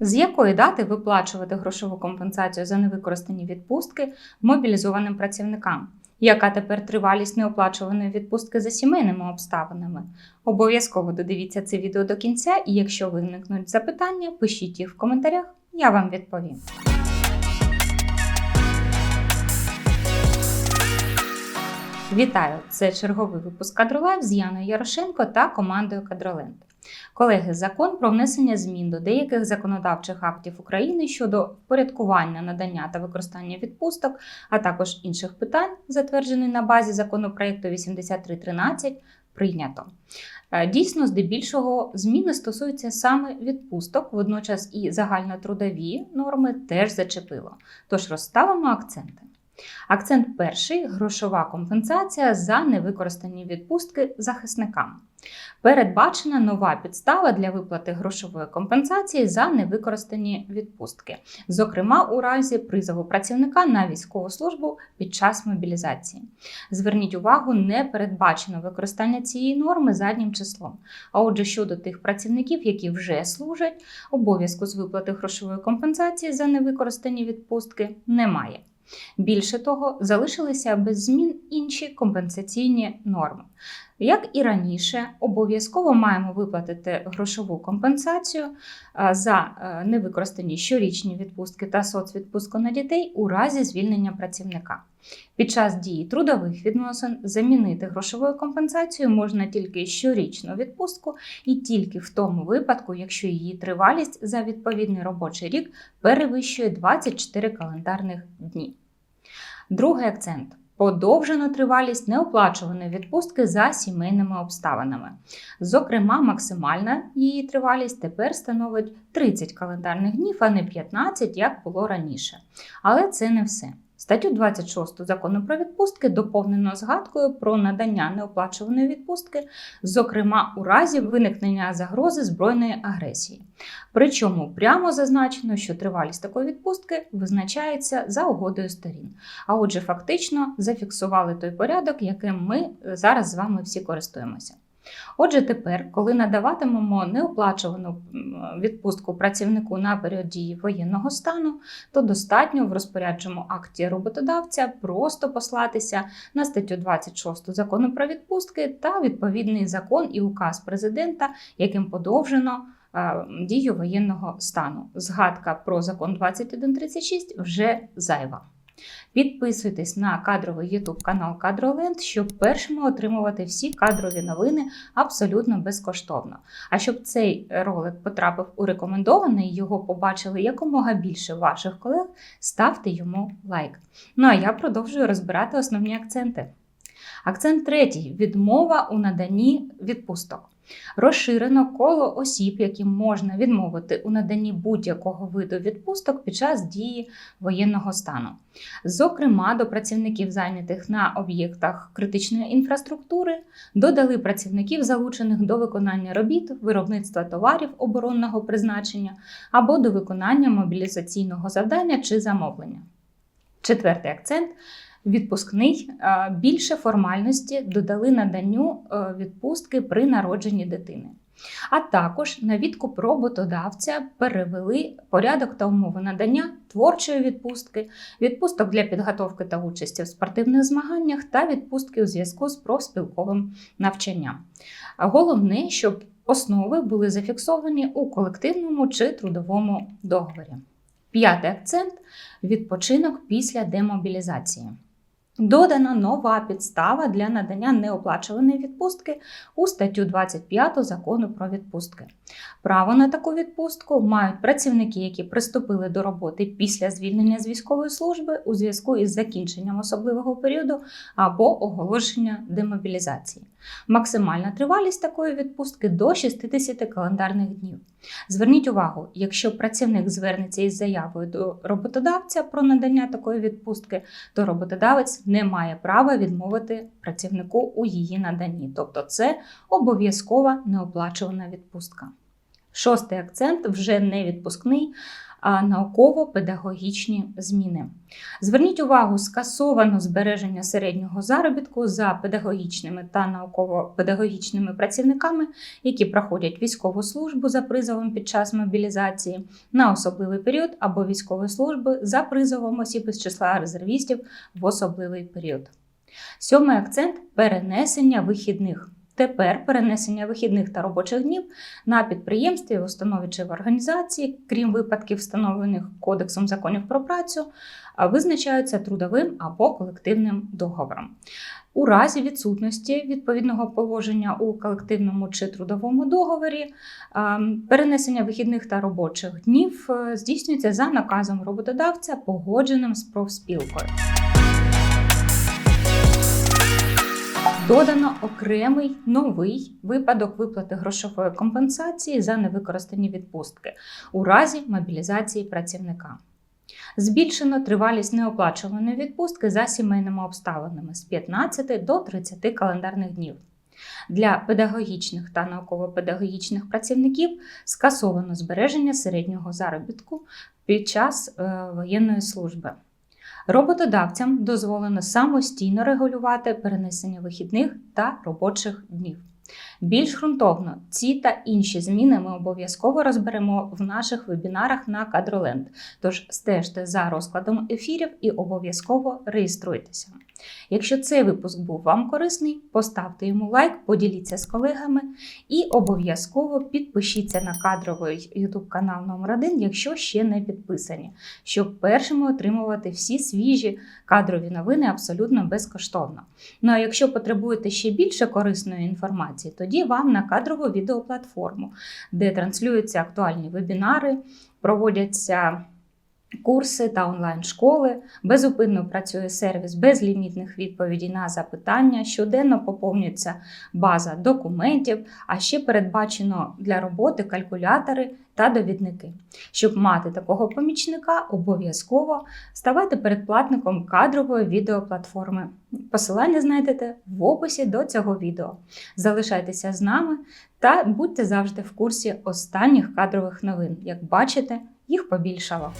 З якої дати виплачувати грошову компенсацію за невикористані відпустки мобілізованим працівникам? Яка тепер тривалість неоплачуваної відпустки за сімейними обставинами? Обов'язково додивіться це відео до кінця, і якщо виникнуть запитання, пишіть їх в коментарях, я вам відповім. Вітаю! Це черговий випуск Кадролайв з Яною Ярошенко та командою Кадроленд. Колеги, закон про внесення змін до деяких законодавчих актів України щодо впорядкування надання та використання відпусток, а також інших питань, затверджений на базі законопроекту 8313, прийнято. Е, Дійсно, здебільшого зміни стосуються саме відпусток, водночас і загальнотрудові норми теж зачепило. Тож розставимо акценти. Акцент перший грошова компенсація за невикористані відпустки захисникам. Передбачена нова підстава для виплати грошової компенсації за невикористані відпустки, зокрема у разі призову працівника на військову службу під час мобілізації. Зверніть увагу, не передбачено використання цієї норми заднім числом. А отже, щодо тих працівників, які вже служать, обов'язку з виплати грошової компенсації за невикористані відпустки немає. Більше того, залишилися без змін інші компенсаційні норми. Як і раніше, обов'язково маємо виплатити грошову компенсацію за е, невикористані щорічні відпустки та соцвідпустку на дітей у разі звільнення працівника. Під час дії трудових відносин замінити грошовою компенсацією можна тільки щорічну відпустку і тільки в тому випадку, якщо її тривалість за відповідний робочий рік перевищує 24 календарних дні. Другий акцент. Подовжено тривалість неоплачуваної відпустки за сімейними обставинами. Зокрема, максимальна її тривалість тепер становить 30 календарних днів, а не 15, як було раніше. Але це не все. Статтю 26 закону про відпустки доповнено згадкою про надання неоплачуваної відпустки, зокрема у разі виникнення загрози збройної агресії. Причому прямо зазначено, що тривалість такої відпустки визначається за угодою сторін. А отже, фактично зафіксували той порядок, яким ми зараз з вами всі користуємося. Отже, тепер, коли надаватимемо неоплачувану відпустку працівнику на період дії воєнного стану, то достатньо в розпорядженому акті роботодавця просто послатися на статтю 26 закону про відпустки та відповідний закон і указ президента, яким подовжено дію воєнного стану. Згадка про закон 2136 вже зайва. Підписуйтесь на кадровий YouTube канал Кадроленд, щоб першими отримувати всі кадрові новини абсолютно безкоштовно. А щоб цей ролик потрапив у рекомендований, його побачили якомога більше ваших колег, ставте йому лайк. Ну а я продовжую розбирати основні акценти. Акцент третій відмова у наданні відпусток. Розширено коло осіб, яким можна відмовити у наданні будь-якого виду відпусток під час дії воєнного стану. Зокрема, до працівників, зайнятих на об'єктах критичної інфраструктури, додали працівників, залучених до виконання робіт, виробництва товарів оборонного призначення або до виконання мобілізаційного завдання чи замовлення. Четвертий акцент відпускний більше формальності додали наданню відпустки при народженні дитини. А також на відкуп роботодавця перевели порядок та умови надання творчої відпустки, відпусток для підготовки та участі в спортивних змаганнях та відпустки у зв'язку з профспілковим навчанням. Головне, щоб основи були зафіксовані у колективному чи трудовому договорі. П'ятий акцент відпочинок після демобілізації. Додана нова підстава для надання неоплачуваної відпустки у статтю 25 закону про відпустки. Право на таку відпустку мають працівники, які приступили до роботи після звільнення з військової служби у зв'язку із закінченням особливого періоду або оголошення демобілізації. Максимальна тривалість такої відпустки до 60 календарних днів. Зверніть увагу, якщо працівник звернеться із заявою до роботодавця про надання такої відпустки, то роботодавець не має права відмовити працівнику у її наданні. Тобто це обов'язкова неоплачувана відпустка. Шостий акцент вже не відпускний, науково-педагогічні зміни. Зверніть увагу, скасовано збереження середнього заробітку за педагогічними та науково-педагогічними працівниками, які проходять військову службу за призовом під час мобілізації на особливий період або військової служби за призовом осіб із числа резервістів в особливий період. Сьомий акцент перенесення вихідних. Тепер перенесення вихідних та робочих днів на підприємстві, в установі чи в організації, крім випадків, встановлених Кодексом законів про працю, визначаються трудовим або колективним договором. У разі відсутності відповідного положення у колективному чи трудовому договорі перенесення вихідних та робочих днів е, здійснюється за наказом роботодавця, погодженим з профспілкою. Додано окремий новий випадок виплати грошової компенсації за невикористані відпустки у разі мобілізації працівника. Збільшено тривалість неоплачуваної відпустки за сімейними обставинами з 15 до 30 календарних днів. Для педагогічних та науково-педагогічних працівників скасовано збереження середнього заробітку під час е, воєнної служби. Роботодавцям дозволено самостійно регулювати перенесення вихідних та робочих днів. Більш ґрунтовно ці та інші зміни ми обов'язково розберемо в наших вебінарах на Кадроленд. Тож стежте за розкладом ефірів і обов'язково реєструйтеся. Якщо цей випуск був вам корисний, поставте йому лайк, поділіться з колегами і обов'язково підпишіться на кадровий YouTube канал номер 1 якщо ще не підписані, щоб першими отримувати всі свіжі кадрові новини абсолютно безкоштовно. Ну а якщо потребуєте ще більше корисної інформації, тоді вам на кадрову відеоплатформу, де транслюються актуальні вебінари, проводяться. Курси та онлайн-школи безупинно працює сервіс безлімітних відповідей на запитання. Щоденно поповнюється база документів, а ще передбачено для роботи калькулятори та довідники. Щоб мати такого помічника, обов'язково ставайте передплатником кадрової відеоплатформи. Посилання знайдете в описі до цього відео. Залишайтеся з нами та будьте завжди в курсі останніх кадрових новин. Як бачите, їх побільшало.